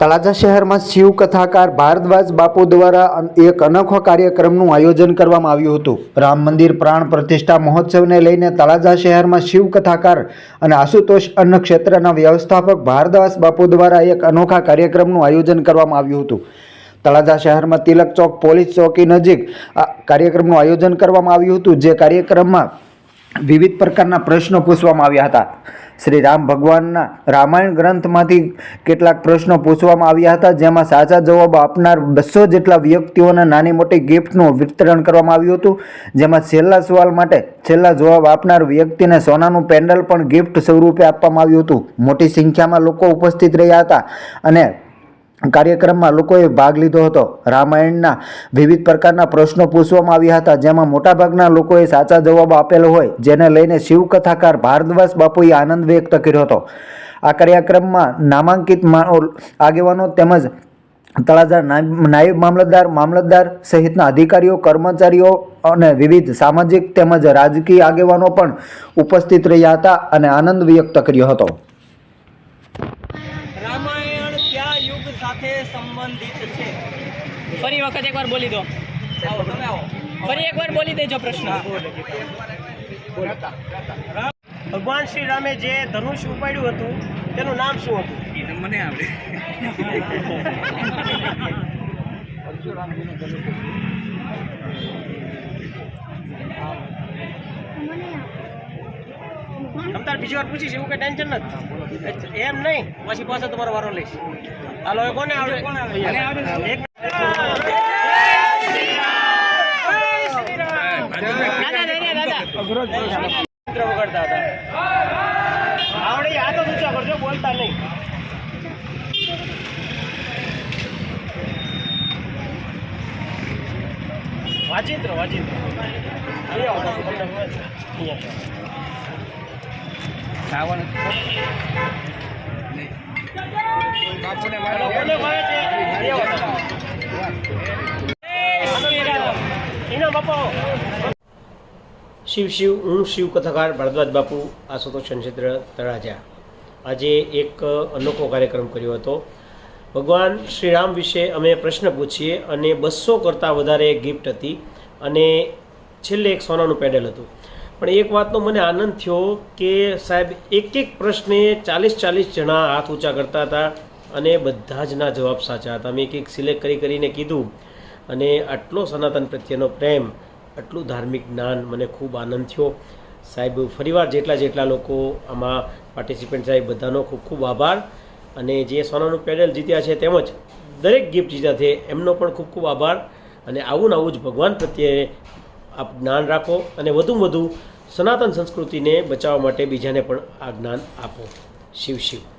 તળાજા શહેરમાં શિવ કથાકાર ભારદ્વાજ બાપુ દ્વારા એક અનોખો કાર્યક્રમનું આયોજન કરવામાં આવ્યું હતું. રામ મંદિર પ્રાણ પ્રતિષ્ઠા મહોત્સવને લઈને તળાજા શહેરમાં શિવ કથાકાર અને આશુતોષ અન્ન ક્ષેત્રના વ્યવસ્થાપક ભારદ્વાજ બાપુ દ્વારા એક અનોખા કાર્યક્રમનું આયોજન કરવામાં આવ્યું હતું. તળાજા શહેરમાં તિલક ચોક, પોલીસ ચોકી નજીક આ કાર્યક્રમનું આયોજન કરવામાં આવ્યું હતું. જે કાર્યક્રમમાં વિવિધ પ્રકારના પ્રશ્નો પૂછવામાં આવ્યા હતા. શ્રી રામ ભગવાનના રામાયણ ગ્રંથમાંથી કેટલાક પ્રશ્નો પૂછવામાં આવ્યા હતા, જેમાં સાચા જવાબ આપનાર બસો જેટલા વ્યક્તિઓને નાની મોટી ગિફ્ટનું વિતરણ કરવામાં આવ્યું હતું, જેમાં છેલ્લા સવાલ માટે છેલ્લા જવાબ આપનાર વ્યક્તિને સોનાનું પેન્ડલ પણ ગિફ્ટ સ્વરૂપે આપવામાં આવ્યું હતું. મોટી સંખ્યામાં લોકો ઉપસ્થિત રહ્યા હતા અને કાર્યક્રમમાં લોકોએ ભાગ લીધો હતો. રામાયણના વિવિધ પ્રકારના પ્રશ્નો પૂછવામાં આવ્યા હતા, જેમાં મોટાભાગના લોકોએ સાચા જવાબ આપેલો હોય, જેને લઈને શિવકથાકાર ભારદ્વાજ બાપુએ આનંદ વ્યક્ત કર્યો હતો. આ કાર્યક્રમમાં નામાંકિત આગેવાનો તેમજ તળાજા નાયબ મામલતદાર મામલતદાર સહિતના અધિકારીઓ, કર્મચારીઓ અને વિવિધ સામાજિક તેમજ રાજકીય આગેવાનો પણ ઉપસ્થિત રહ્યા હતા અને આનંદ વ્યક્ત કર્યો હતો રામાયણ સાથે સંબંધિત છે. ફરી વખત એકવાર બોલી દો. આવો તમે આવો. ફરી એકવાર બોલી દેજો પ્રશ્ન. ભગવાન શ્રી રામે જે ધનુષ ઉપાડ્યું હતું તેનું નામ શું હતું? મને આવડે. તમતાર બીજી વાર પૂછીશ એવું કઈ ટેન્શન નથી. એમ નહીં પછી પાછો તમારો વારો લઈશ. હાલો એ કોને આવડે? આવડે? એક દાદા દાદા દાદા વગાડતા હતા. આવડે હાથ જ ઊંચા કરજો બોલતા નહીં. વાચિત્ર વાચિત્ર છે? આપો શિવ શિવ હું શિવ કથાકાર ભરદ્વાજ બાપુ આશુતોષ ક્ષેત્ર તળાજા. આજે એક અનોખો કાર્યક્રમ કર્યો હતો. ભગવાન શ્રીરામ વિશે અમે પ્રશ્ન પૂછીએ અને બસો કરતાં વધારે ગિફ્ટ હતી અને છેલ્લે એક સોનાનું પેડલ હતું. પણ એક વાતનો મને આનંદ થયો કે સાહેબ એક એક પ્રશ્ને ચાલીસ ચાલીસ જણા હાથ ઊંચા કરતા હતા અને બધા જ ના જવાબ સાચા હતા. મેં એક એક સિલેક્ટ કરી કરીને કીધું અને આટલો સનાતન પ્રત્યેનો પ્રેમ, આટલું ધાર્મિક જ્ઞાન મને ખૂબ આનંદ થયો. સાહેબ, ફરીવાર જેટલા જેટલા લોકો આમાં પાર્ટિસિપન્ટ સાહેબ, બધાનો ખૂબ ખૂબ આભાર અને જે સોનાનું પેડલ જીત્યા છે તેમજ દરેક ગિફ્ટ જીત્યા છે, એમનો પણ ખૂબ ખૂબ આભાર અને આવું ને આવું જ ભગવાન પ્રત્યે આપ જ્ઞાન રાખો અને વધુમાં વધુ સનાતન સંસ્કૃતિને બચાવવા માટે બીજાને પણ આ જ્ઞાન આપો. શિવ શિવ.